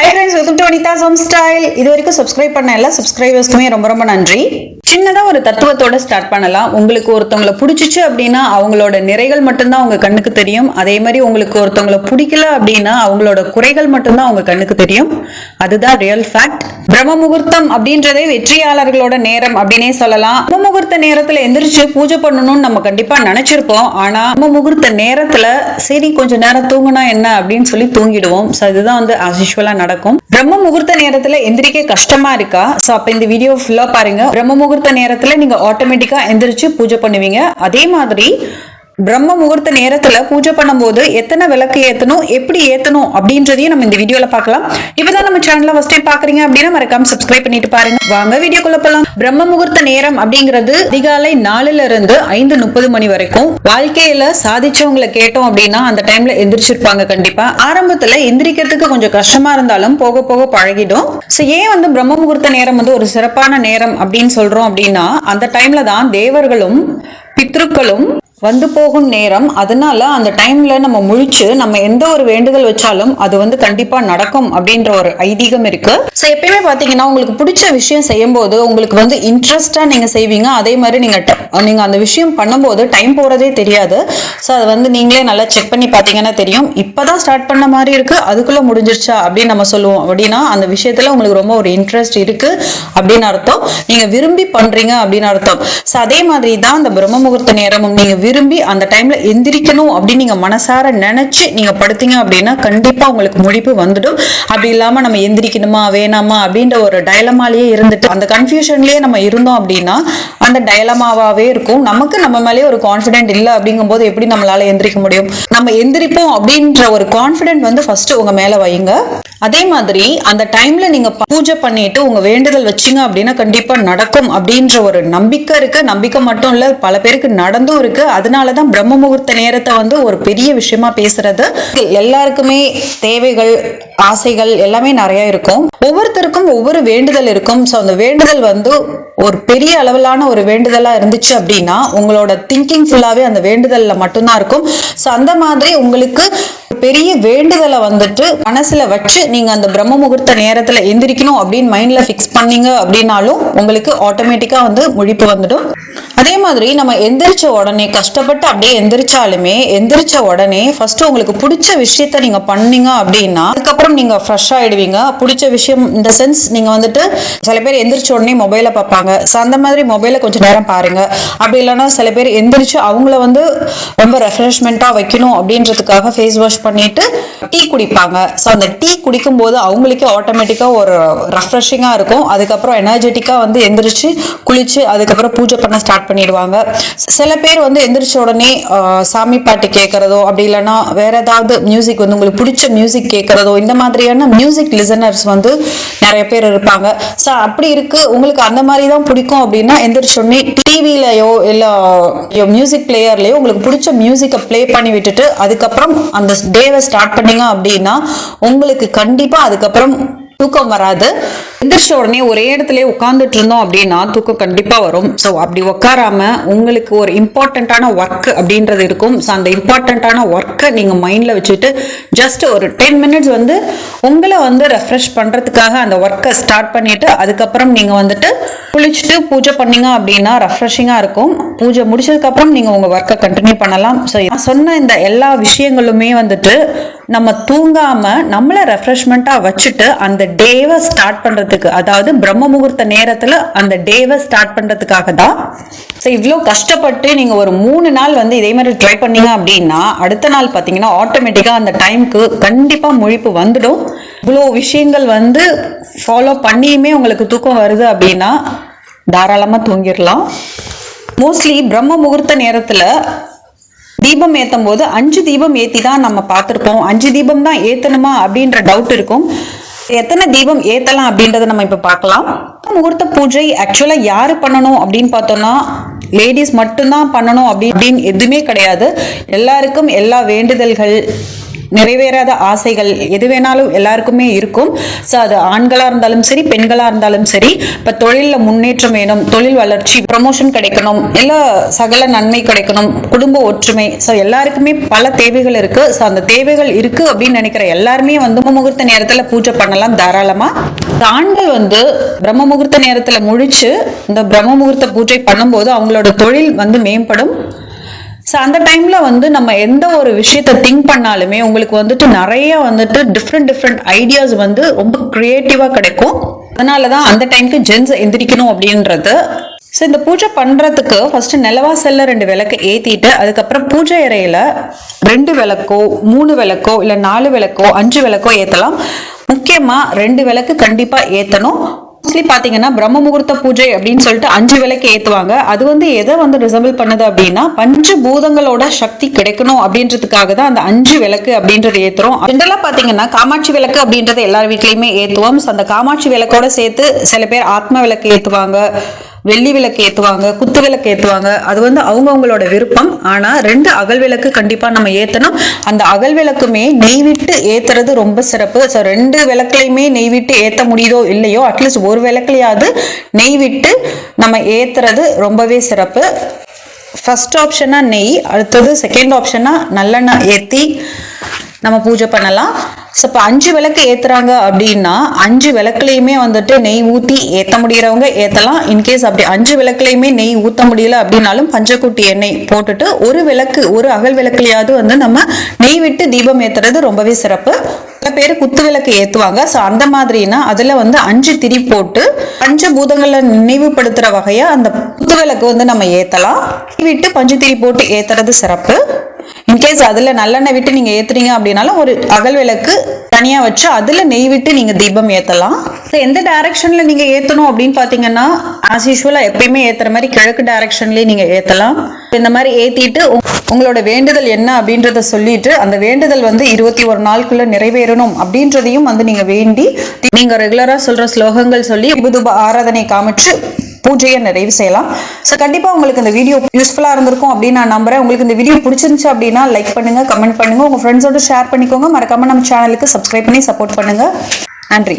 Hi friends welcome to Vanitha home style இது வரைக்கும் subscribe பண்ண எல்லா சப்ஸ்கிரைபர்ஸ்க்குமே ரொம்ப ரொம்ப நன்றி. சின்னதா ஒரு தத்துவத்தோட ஸ்டார்ட் பண்ணலாம். உங்களுக்கு ஒருத்தவங்களை பிடிச்சிச்சு அப்படின்னா அவங்களோட நிறைகள் மட்டும்தான் உங்க கண்ணுக்கு தெரியும். அதே மாதிரி உங்களுக்கு ஒருத்தவங்களை பிடிக்கல அப்படின்னா அவங்களோட குறைகள் மட்டும்தான் உங்க கண்ணுக்கு தெரியும். அதுதான் ரியல் ஃபேக்ட் பிரம்ம முகூர்த்தம் அப்படின்றதே வெற்றியாளர்களோட நேரம் அப்படின்னே சொல்லலாம். பிரம்ம முகூர்த்த நேரத்துல எந்திரிச்சு பூஜை பண்ணணும்னு நம்ம கண்டிப்பா நினைச்சிருப்போம். ஆனா பிரம்ம முகூர்த்த நேரத்துல சரி கொஞ்ச நேரம் தூங்குனா என்ன? அப்படின்னு சொல்லி தூங்கிடுவோம். ஸோ இதுதான் வந்து ஆஸ் நடக்கும். பிரம்ம முகூர்த்த நேரத்துல எந்திரிக்க கஷ்டமா இருக்கா? ஸோ அப்ப இந்த வீடியோ ஃபுல்லா பாருங்க. பிரம்ம முகூர்த்த நேரத்தில் நீங்க ஆட்டோமேட்டிக்கா எந்திரிச்சு பூஜை பண்ணுவீங்க. அதே மாதிரி பிரம்ம முகூர்த்த நேரத்துல பூஜை பண்ணும்போது எத்தனை விளக்கு ஏத்தணும் எப்படி ஏத்தணும் அப்படின்றதையும் நம்ம இந்த வீடியோல பார்க்கலாம். இப்பதான் நம்ம சேனல்ல ஃபர்ஸ்ட் டைம் பாக்குறீங்க அப்படின்னா மறக்காம சப்ஸ்கிரைப் பண்ணிட்டு பாருங்க. வாங்க வீடியோக்குள்ள போலாம். பிரம்ம முகூர்த்த நேரம் அப்படிங்கிறது அதிகாலை நாலுல இருந்து ஐந்து முப்பது மணி வரைக்கும் வாழ்க்கையில சாதிச்சவங்களை கேட்டோம் அப்படின்னா அந்த டைம்ல எந்திரிச்சிருப்பாங்க கண்டிப்பா. ஆரம்பத்துல எந்திரிக்கிறதுக்கு கொஞ்சம் கஷ்டமா இருந்தாலும் போக போக பழகிடும். ஸோ ஏன் வந்து பிரம்ம முகூர்த்த நேரம் வந்து ஒரு சிறப்பான நேரம் அப்படின்னு சொல்றோம் அப்படின்னா அந்த டைம்ல தான் தேவர்களும் பித்ருக்களும் வந்து போகும் நேரம் அதனால அந்த டைம்ல நம்ம முழிச்சு நம்ம எந்த ஒரு வேண்டுதல் வச்சாலும் அது வந்து கண்டிப்பா நடக்கும் அப்படின்ற ஒரு ஐதீகம் இருக்கு. ஸோ எப்பயுமே பாத்தீங்கன்னா உங்களுக்கு பிடிச்ச விஷயம் செய்யும் போது உங்களுக்கு வந்து இன்ட்ரெஸ்டா நீங்க செய்வீங்க. அதே மாதிரி நீங்க ட- நீங்க அந்த விஷயம் பண்ணும்போது டைம் போறதே தெரியாது. ஸோ அதை வந்து நீங்களே நல்லா செக் பண்ணி பாத்தீங்கன்னா தெரியும். இப்பதான் ஸ்டார்ட் பண்ண மாதிரி இருக்கு. அதுக்குள்ள முடிஞ்சிருச்சா அப்படின்னு நம்ம சொல்லுவோம். அப்படின்னா அந்த விஷயத்துல உங்களுக்கு ரொம்ப ஒரு இன்ட்ரெஸ்ட் இருக்கு அப்படின்னு அர்த்தம். நீங்க விரும்பி பண்றீங்க அப்படின்னு அர்த்தம். ஸோ அதே மாதிரி தான் அந்த பிரம்ம முகூர்த்த நேரமும். நீங்க விரும்பி அந்த டைம்ல எந்திரிக்கணும் அப்படின்னு நீங்க மனசார நினைச்சு நீங்க படுத்தீங்க அப்படின்னா கண்டிப்பா உங்களுக்கு முடிப்பு வந்துடும். அப்படி இல்லாம நம்ம எந்திரிக்கணுமா வேணாமா அப்படின்ற ஒரு டயலமாலேயே இருந்துட்டு அந்த கன்ஃபியூஷன்லயே நம்ம இருந்தோம் அப்படின்னா அந்த டயலமாவே இருக்கும். நமக்கு நம்ம மேலேயே ஒரு கான்ஃபிடென்ட் இல்லை அப்படிங்கும்போது எப்படி நம்மளால எந்திரிக்க முடியும்? நம்ம எந்திரிப்போம் அப்படின்ற ஒரு கான்ஃபிடென்ட் வந்து ஃபர்ஸ்ட் உங்க மேல வைங்க அதே மாதிரி அந்த டைம்ல நீங்க பூஜை பண்ணிட்டு உங்க வேண்டுதல் வச்சீங்க அப்படின்னா கண்டிப்பா நடக்கும் அப்படின்ற ஒரு நம்பிக்கை இருக்கு. நம்பிக்கை மட்டும் இல்ல பல பேருக்கு நடந்தும் இருக்கு. அதனாலதான் பிரம்ம முகூர்த்த நேரத்தை வந்து ஒரு பெரிய விஷயமா பேசுறது. எல்லாருக்குமே தேவைகள் ஆசைகள் எல்லாமே நிறைய இருக்கும். ஒவ்வொருத்தருக்கும் ஒவ்வொரு வேண்டுதல் இருக்கும். ஸோ அந்த வேண்டுதல் வந்து ஒரு பெரிய அளவிலான ஒரு வேண்டுதலா இருந்துச்சு அப்படின்னா உங்களோட திங்கிங் ஃபுல்லாவே அந்த வேண்டுதல்ல மட்டும்தான் இருக்கும். ஸோ அந்த மாதிரி உங்களுக்கு பெரிய வேண்டுதலை வந்துட்டு மனசுல வச்சு நீங்க அந்த பிரம்ம முகூர்த்த நேரத்துல எந்திரிக்கணும் அப்படின்னு மைண்ட்ல ஃபிக்ஸ் பண்ணீங்க அப்படின்னாலும் உங்களுக்கு ஆட்டோமேட்டிக்கா வந்து முழிப்பு வந்துடும். அதே மாதிரி நம்ம எந்திரிச்ச உடனே கஷ்டப்பட்டு அப்படியே எந்திரிச்சாலுமே எந்திரிச்ச உடனே ஃபர்ஸ்ட் உங்களுக்கு பிடிச்ச விஷயத்த நீங்க பண்ணீங்க அப்படின்னா அதுக்கப்புறம் நீங்க ஃப்ரெஷ் ஆயிடுவீங்க. பிடிச்ச விஷயம் இந்த சென்ஸ் நீங்க வந்துட்டு சில பேர் எந்திரிச்ச உடனே மொபைலை பார்ப்பாங்க. ஸோ அந்த மாதிரி மொபைலை கொஞ்சம் நேரம் பாருங்க. அப்படி இல்லைன்னா சில பேர் எந்திரிச்சு அவங்கள வந்து ரொம்ப ரெஃப்ரெஷ்மெண்ட்டாக வைக்கணும் அப்படின்றதுக்காக ஃபேஸ் வாஷ் பண்ணிட்டு டீ குடிப்பாங்க. ஸோ அந்த டீ குடிக்கும் போது அவங்களுக்கே ஆட்டோமேட்டிக்காக ஒரு ரெஃப்ரெஷிங்காக இருக்கும். அதுக்கப்புறம் எனர்ஜெட்டிக்காக வந்து எந்திரிச்சு குளிச்சு அதுக்கப்புறம் பூஜை பண்ண ஸ்டார்ட் பண்ணிடுவாங்க. சில பேர் வந்து எந்திரிச்ச உடனே சாமி பாட்டு கேட்கறதோ அப்படி இல்லைன்னா வேற ஏதாவது மியூசிக் வந்து உங்களுக்கு பிடிச்ச மியூசிக் கேட்கறதோ இந்த மாதிரியான மியூசிக் லிசனர்ஸ் வந்து நிறைய பேர் இருப்பாங்க. ஸோ அப்படி இருக்கு. உங்களுக்கு அந்த மாதிரி தான் பிடிக்கும் அப்படின்னா எந்திரிச்ச உடனே டிவிலையோ இல்லை மியூசிக் பிளேயர்லையோ உங்களுக்கு பிடிச்ச மியூசிக்கை ப்ளே பண்ணி விட்டுட்டு அதுக்கப்புறம் அந்த டேவை ஸ்டார்ட் பண்ணீங்க அப்படின்னா உங்களுக்கு கண்டிப்பாக அதுக்கப்புறம் தூக்கம் வராது. எந்திரிச்ச உடனே ஒரே இடத்துல உட்காந்துட்டு இருந்தோம் அப்படின்னா தூக்கம் கண்டிப்பா வரும். ஸோ அப்படி உட்காராம உங்களுக்கு ஒரு இம்பார்ட்டண்ட்டான ஒர்க் அப்படின்றது இருக்கும். ஸோ அந்த இம்பார்ட்டண்ட்டான ஒர்க்கை நீங்க மைண்ட்ல வச்சுட்டு ஜஸ்ட் ஒரு டென் மினிட்ஸ் வந்து உங்களை வந்து ரெஃப்ரெஷ் பண்றதுக்காக அந்த ஒர்க்கை ஸ்டார்ட் பண்ணிட்டு அதுக்கப்புறம் நீங்க வந்துட்டு குளிச்சுட்டு பூஜை பண்ணீங்க அப்படின்னா ரெஃப்ரெஷிங்காக இருக்கும். பூஜை முடிச்சதுக்கப்புறம் நீங்கள் உங்கள் ஒர்க்கை கண்டினியூ பண்ணலாம். ஸோ நான் சொன்ன இந்த எல்லா விஷயங்களுமே வந்துட்டு நம்ம தூங்காம நம்மளை ரெஃப்ரெஷ்மெண்ட்டா வச்சுட்டு அந்த டேவை ஸ்டார்ட் பண்றதுக்கு அதாவது பிரம்ம முகூர்த்த நேரத்துல அந்த டேவை ஸ்டார்ட் பண்றதுக்காக தான். ஸோ இவ்வளோ கஷ்டப்பட்டு நீங்க ஒரு மூணு நாள் வந்து இதே மாதிரி ட்ரை பண்ணீங்க அப்படின்னா அடுத்த நாள் பார்த்தீங்கன்னா ஆட்டோமேட்டிக்கா அந்த டைம்க்கு கண்டிப்பா முழிப்பு வந்துடும். இவ்வளோ விஷயங்கள் வந்து ஃபாலோ பண்ணியுமே உங்களுக்கு தூக்கம் வருது அப்படின்னா தாராளமாக தூங்கிடலாம். மோஸ்ட்லி பிரம்ம முகூர்த்த நேரத்தில் தீபம் ஏற்றும் போது அஞ்சு தீபம் ஏற்றி தான் நம்ம பார்த்துருப்போம். அஞ்சு தீபம் தான் ஏற்றணுமா அப்படின்ற டவுட் இருக்கும். எத்தனை தீபம் ஏற்றலாம் அப்படின்றத நம்ம இப்போ பார்க்கலாம். முகூர்த்த பூஜை ஆக்சுவலாக யார் பண்ணணும் அப்படின்னு பார்த்தோம்னா லேடிஸ் மட்டும்தான் பண்ணணும் அப்படி அப்படின்னு எதுவுமே கிடையாது. எல்லாருக்கும் எல்லா வேண்டுதல்கள் நிறைவேறாத ஆசைகள் எது வேணாலும் எல்லாருக்குமே இருக்கும். ஸோ அது ஆண்களாக இருந்தாலும் சரி பெண்களாக இருந்தாலும் சரி இப்போ தொழிலில் முன்னேற்றம் வேணும் தொழில் வளர்ச்சி ப்ரமோஷன் கிடைக்கணும் எல்லா சகல நன்மை கிடைக்கணும் குடும்ப ஒற்றுமை. ஸோ எல்லாருக்குமே பல தேவைகள் இருக்கு. ஸோ அந்த தேவைகள் இருக்கு அப்படின்னு நினைக்கிற எல்லாருமே வந்து முகூர்த்த நேரத்தில் பூஜை பண்ணலாம் தாராளமாக ஆண்கள் வந்து பிரம்ம முகூர்த்த நேரத்தில் முழிச்சு இந்த பிரம்ம முகூர்த்த பூஜை பண்ணும்போது அவங்களோட தொழில் வந்து மேம்படும். ஸோ அந்த டைம்ல வந்து நம்ம எந்த ஒரு விஷயத்த திங்க் பண்ணாலுமே உங்களுக்கு வந்துட்டு நிறைய வந்துட்டு டிஃப்ரெண்ட் டிஃப்ரெண்ட் ஐடியாஸ் வந்து ரொம்ப கிரியேட்டிவா கிடைக்கும். அதனால தான் அந்த டைம்க்கு ஜென்ஸ் எந்திரிக்கணும் அப்படின்றது. ஸோ இந்த பூஜை பண்றதுக்கு ஃபர்ஸ்ட் நிலவாசல்ல ரெண்டு விளக்கு ஏத்திட்டு அதுக்கப்புறம் பூஜை இறையில் ரெண்டு விளக்கோ மூணு விளக்கோ இல்லை நாலு விளக்கோ அஞ்சு விளக்கோ ஏத்தலாம். முக்கியமா ரெண்டு விளக்கு கண்டிப்பா ஏத்தணும். மோஸ்ட்லி பாத்தீங்கன்னா பிரம்ம முகூர்த்த பூஜை அப்படின்னு சொல்லிட்டு அஞ்சு விளக்கு ஏத்துவாங்க. அது வந்து எதை வந்து ரிசம்பிள் பண்ணுது அப்படின்னா பஞ்ச பூதங்களோட சக்தி கிடைக்கணும் அப்படின்றதுக்காக தான் அந்த அஞ்சு விளக்கு அப்படின்றது ஏத்துறோம். ஜென்ரலா பாத்தீங்கன்னா காமாட்சி விளக்கு அப்படின்றது எல்லார் வீட்லயுமே ஏத்துவோம். அந்த காமாட்சி விளக்கோட சேர்த்து சில பேர் ஆத்ம விளக்கு ஏத்துவாங்க. வெள்ளி விளக்கு ஏற்றுவாங்க குத்து விளக்கு ஏற்றுவாங்க அது வந்து அவங்கவுங்களோட விருப்பம். ஆனால் ரெண்டு அகல் விளக்கு கண்டிப்பாக நம்ம ஏற்றணும் அந்த அகல் விளக்குமே நெய் விட்டு ஏற்றுறது ரொம்ப சிறப்பு. ஸோ ரெண்டு விளக்குலையுமே நெய் விட்டு ஏற்ற முடியுதோ இல்லையோ அட்லீஸ்ட் ஒரு விளக்குலையாவது நெய் விட்டு நம்ம ஏற்றுறது ரொம்பவே சிறப்பு. ஃபஸ்ட் ஆப்ஷனாக நெய் அடுத்தது செகண்ட் ஆப்ஷனாக நல்லெண்ணெய் ஏற்றி நம்ம பூஜை பண்ணலாம். ஸோ இப்போ அஞ்சு விளக்கு ஏற்றுறாங்க அப்படின்னா அஞ்சு விளக்குலையுமே வந்துட்டு நெய் ஊற்றி ஏற்ற முடியறவங்க ஏற்றலாம் இன்கேஸ் அப்படி அஞ்சு விளக்குலையுமே நெய் ஊற்ற முடியல அப்படின்னாலும் பஞ்சக்குட்டி எண்ணெய் போட்டுட்டு ஒரு விளக்கு ஒரு அகல் விளக்குலையாவது வந்து நம்ம நெய் விட்டு தீபம் ஏற்றுறது ரொம்பவே சிறப்பு. சில பேர் குத்து விளக்கு ஏற்றுவாங்க ஸோ அந்த மாதிரினா அதில் வந்து அஞ்சு திரி போட்டு பஞ்ச பூதங்களை நினைவுபடுத்துகிற வகையாக அந்த குத்து விளக்கு வந்து நம்ம ஏத்தலாம். விட்டு பஞ்சு திரி போட்டு ஏத்துறது சிறப்பு. இன்கேஸ் அதுல நல்லெண்ணெய் விட்டு நீங்க ஏத்துறீங்க அப்படின்னாலும் ஒரு அகல் விளக்கு தனியா வச்சு அதுல நெய் விட்டு நீங்க தீபம் ஏத்தலாம். So, எந்த டைரக்ஷன்ல நீங்க ஏற்றணும் அப்படின்னு பார்த்தீங்கன்னா ஆஸ் யூஸ்வலா எப்பயுமே ஏத்துற மாதிரி கிழக்கு டைரக்ஷன்லயே நீங்க ஏத்தலாம். இந்த மாதிரி ஏத்திட்டு உங்களோட வேண்டுதல் என்ன அப்படின்றத சொல்லிட்டு அந்த வேண்டுதல் வந்து இருபத்தி ஒரு நாளுக்குள்ள நிறைவேறணும் அப்படின்றதையும் வந்து நீங்க வேண்டி நீங்க ரெகுலரா சொல்ற ஸ்லோகங்கள் சொல்லி விபுதுப ஆராதனை காமிச்சு பூஜையை நிறைவு செய்யலாம். ஸோ கண்டிப்பாக உங்களுக்கு இந்த வீடியோ யூஸ்ஃபுல்லாக இருந்திருக்கும் அப்படின்னு நான் நம்புறேன். உங்களுக்கு இந்த வீடியோ பிடிச்சிருந்துச்சு அப்படின்னா லைக் பண்ணுங்க கமெண்ட் பண்ணுங்க. உங்க ஃப்ரெண்ட்ஸோட ஷேர் பண்ணிக்கோங்க. மறக்காம நம்ம சேனலுக்கு சப்ஸ்கிரைப் பண்ணி சப்போர்ட் பண்ணுங்க. நன்றி.